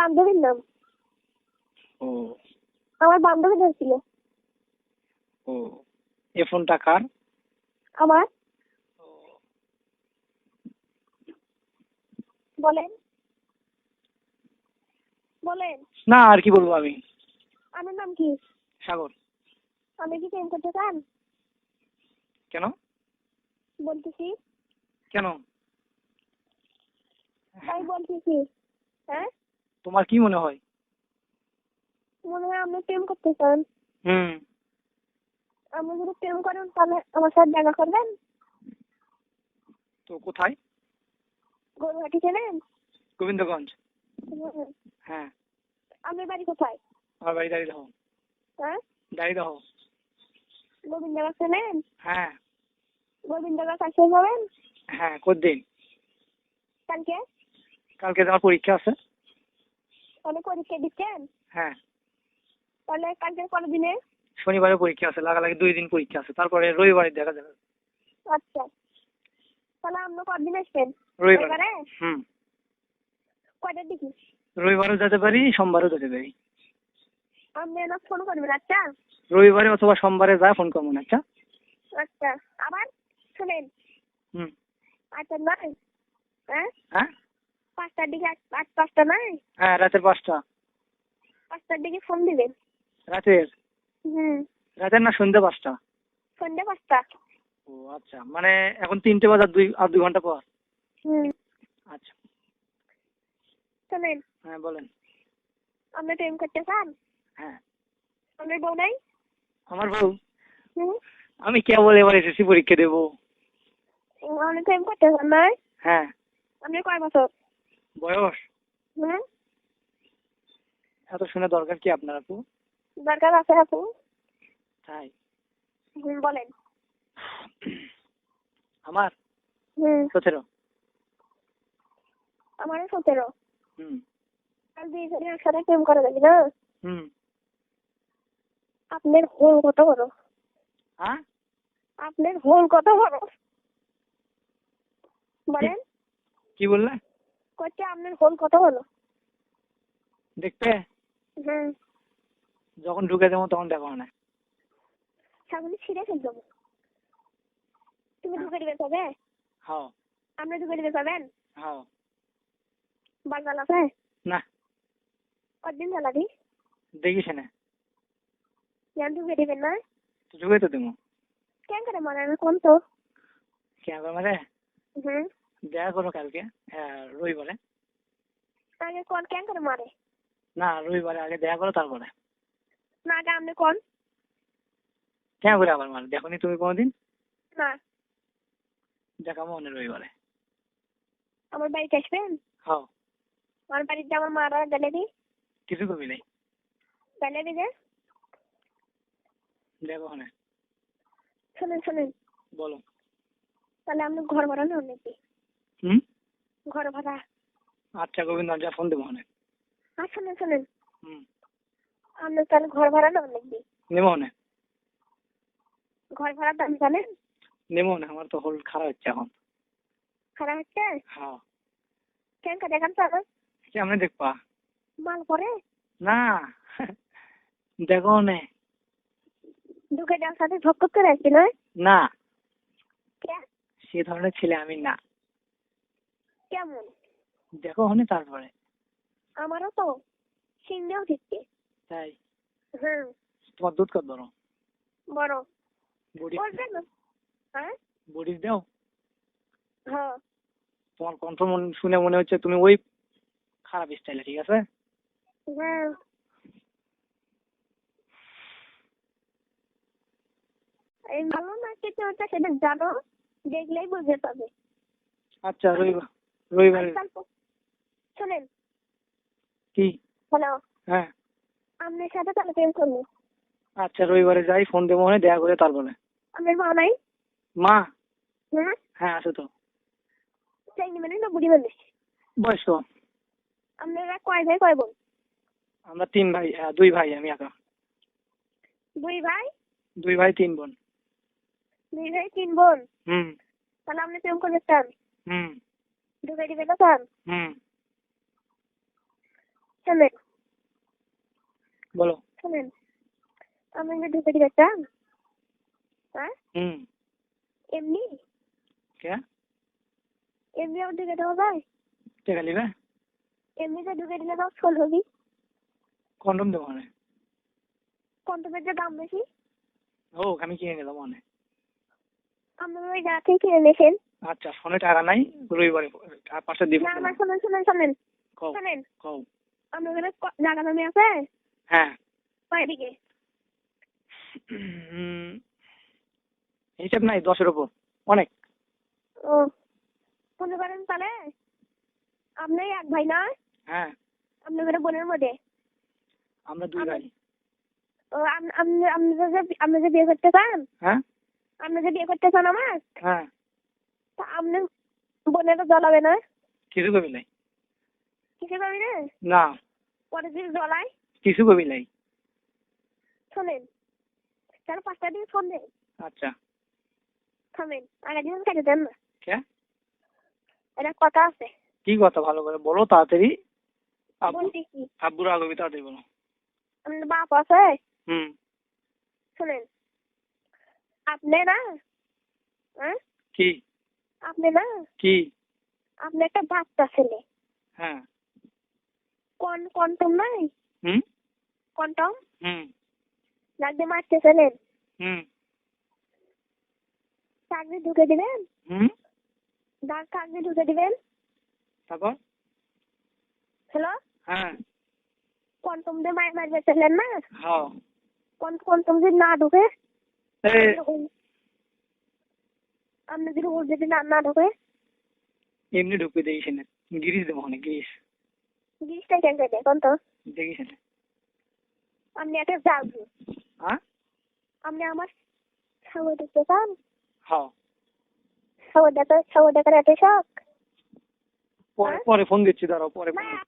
বান্ধবীর নাম। আমার বান্ধবী নাম ছিল এ ফোনটা কার? আমার। বলেন। বলেন। না আর কি বলব আমি? আমার নাম কি? সাগর। আমি কি প্রেম করতে চান? কেন? বলতেছি। কেন? তাই বলতেছি। হ্যাঁ? তোমার কি মনে হয়? মনে হয় আপনি প্রেম করতে চান হুম। আপনি যদি প্রেম করেন তাহলে আমার সাথে দেখা করবেন? তো কোথায়? গরুহাটি চেনেন? গোবিন্দগঞ্জ। হ্যাঁ। আপনার বাড়ি কোথায়? আমার বাড়ি দাঁড়িয়ে দেখো হ্যাঁ? দাঁড়িয়ে দেখো গোবিন্দগাছ চেনেন? হ্যাঁ। গোবিন্দগাছ আসে যাবেন? হ্যাঁ কদিন কালকে? কালকে তোমার পরীক্ষা আছে। তাহলে পরীক্ষা দিচ্ছেন? হ্যাঁ। তাহলে কালকে কোনো দিনে শনিবারে পরীক্ষা আছে লাগালাগি দুই দিন পরীক্ষা আছে তারপরে রবিবারে দেখা যাবে। আচ্ছা। তাহলে আপনি কদিন আসবেন? রবিবার। হুম। কয়টার দিকে? রবিবারও যেতে পারি সোমবারও যেতে পারি। আপনি না ফোন করবেন আচ্ছা? রবিবারে অথবা সোমবারে যা ফোন করব না আচ্ছা? আচ্ছা। আবার শুনেন। হুম। আচ্ছা নয় হ্যাঁ? হ্যাঁ? পাঁচটার দিকে আট- পাঁচটা নয় হ্যাঁ রাতের পাঁচটা। পাঁচটার দিকে ফোন দিবেন রাতের? হুম। রাতের না সন্ধ্যে পাঁচটা? সন্ধ্যে পাঁচটা। ও আচ্ছা। মানে এখন তিনটে বাজার দুই আর দুই ঘণ্টা পর? হুম। আচ্ছা। শুনেন। হ্যাঁ বলেন। আপনি প্রেম করতে চান? হ্যাঁ। আপনার বউ নাই? আমার বউ? হুম। আমি কেবল এবার এসএসসি পরীক্ষা দেবো। আপনি প্রেম করতে চান নয় হ্যাঁ। আপনি কয় বছর? বয়স? এত শুনে দরকার কি আপনার আপু? দরকার আছে আপু। তাই? বলেন। আমার? সতেরো। আমারও সতেরো। হুম। দুইজনে একসাথে প্রেম করা যাবে না? হুম। আপনার হোল কত বড়? হ্যাঁ? আপনার হোল কত বড়? বলেন। কি বললে? করছে আপনার হোল কত বড় দেখতে? হুম যখন ঢুকে দেবো তখন দেখো না। সামনে ছিঁড়ে ফেল দেবো তুমি ঢুকে দিবে তবে হাও আপনি ঢুকে দিবে পাবেন হাও বাজাল আছে না। কদিন জ্বালাবি দেখিস না। জান ঢুকে দিবেন না? ঢুকে তো দেবো। কেন করে আমি কোন তো। কেন মানে হুম দেখা করো কালকে হ্যাঁ রবিবারে আগে কোন কেন করে মারে? না রবিবারে আগে দেখা করো তারপরে। না আগে আপনি কোন? কেন করে আবার মানে দেখো নি তুমি কোনোদিন? না। দেখা মনে রবিবারে আমার বাড়িতে আসবেন? হাও আমার বাড়িতে আমার মারা গ্যালারি কিছু কবি নেই। গ্যালারি যে। দেখো না শুনেন শুনেন। বলো। তাহলে আপনি ঘর ভাড়া নেন নাকি? হুম? ঘর ভাড়া। আচ্ছা গোবিন্দ যা ফোন দেবো অনেক শুনেন হুম। আপনি তাহলে ঘর ভাড়া নেন নাকি? নেব না ঘর ভাড়ার দাম জানেন নেব না আমার তো হোল খারাপ হচ্ছে এখন। খারাপ হচ্ছে? হ্যাঁ। কেন করে দেখান তো কেমনে দেখবা। মাল পরে? না। দেখো নে ঢুকে যাওয়ার সাথে ঝক্কর করে আসছি নয়? না। কে? সে ধরনের ছেলে আমি না। কেমন? দেখো হনে তারপরে। আমারও তো ঠিকছে তাই? হুম। তোমার দুধ কত বড় বড়। বডি বলবেন না। হ্যাঁ? বডি দাও। হ্যাঁ। তোমার কণ্ঠ মন শুনে মনে হচ্ছে তুমি ওই খারাপ স্টাইলে ঠিক আছে? হুম এই ভালো না কিছু হচ্ছে সেটা জানো দেখলেই বুঝতে পারবে আচ্ছা রবিবার রবিবারে। শোনেন। কি? হ্যালো। হ্যাঁ। আপনার সাথে তাহলে প্রেম করব। আচ্ছা রবিবারে যাই ফোন দেবো মনে দেখা করে তারপরে। আপনার মা নাই? মা? হুম হ্যাঁ আছে তো। চাইনি মানে না বুড়ি মানে বয়স আপনারা কয় ভাই কয় বোন? আমরা তিন ভাই হ্যাঁ দুই ভাই আমি একা। দুই ভাই? দুই ভাই তিন বোন। দুই ভাই তিন বোন? হুম। তাহলে আপনি প্রেম করতে চান? হুম। ঢুকে দিবে না চান হুম শোনেন বলো শোনেন আমি যে ঢুকে দিতাম হ্যাঁ হুম এমনি কে এমনি আমার ঢুকে দেওয়া যায় টেকা নিবে এমনিতে ঢুকে দিলে তো ফোন হবি কন্ডম দেবো মানে কন্টমের যে দাম বেশি ও আমি কিনে নিলাম মানে আপনারা ওই জায়গা থেকে কিনে নিয়েছেন আচ্ছা ফোনে টাকা নাই রবিবারে আর পাঁচটা দিব। না না শোনেন শোনেন শোনেন। শোনেন। কও। আপনার ওখানে জায়গা দামি আছে? হ্যাঁ। কয়দিকে উম, হিসাব নাই দশের উপর। অনেক। ও মনে করেন তাহলে? আপনি এক ভাই না? হ্যাঁ। আপনার ঘরে বোনের মধ্যে? আমরা দুই ভাই। ও আপ- আপনি আপনি যে আপনি যে বিয়ে করতে চান? হ্যাঁ। আপনি যে বিয়ে করতে চান আমার? হ্যাঁ। আপনি বোনেরও জ্বলাবে না। কিছু কবি নাই। কিছু পাবি না না। পরে যদি জ্বলায় কিছু কবি নাই। শোনেন তাহলে পাঁচটা দিন ফোন আচ্ছা। থামেন আগে দিন কেটে দেন না। কে? এটা কথা আছে। কি কথা ভালো করে বলো তাড়াতাড়ি? আব্বুর আগে তাড়াতাড়ি বলো। আপনার বাপ আছে? হুম। শোনেন আপনি না হ্যাঁ? কি? আপনি না? কি? আপনি একটা বাচ্চা ছেলে। হ্যাঁ। কোন নাই? হুম? কন্টম হুম। লাগবে মারতেছিলেন হুম। চাকরি ঢুকে দিবেন? হুম? ডাক চাকরি ঢুকে দিবেন? তারপর? হ্যালো? হ্যাঁ। দিয়ে মার মারবে ছিলেন না? হ্যাঁ। কন্টম যদি না ঢুকে? এই, আপনি যদি না না ঢুকে এমনি ঢুকবে দেখিস না গিরিশ দেবো অনেক গিরিশ কেন দেখুন তো দেখিস না আপনি একটা যাব হ্যাঁ আপনি আমার সাগর দেখতে চান হ্যাঁ সাগর দেখা সাগর দেখার এত শখ পরে হ্যাঁ? পরে ফোন দিচ্ছি দাঁড়াও পরে ফোন না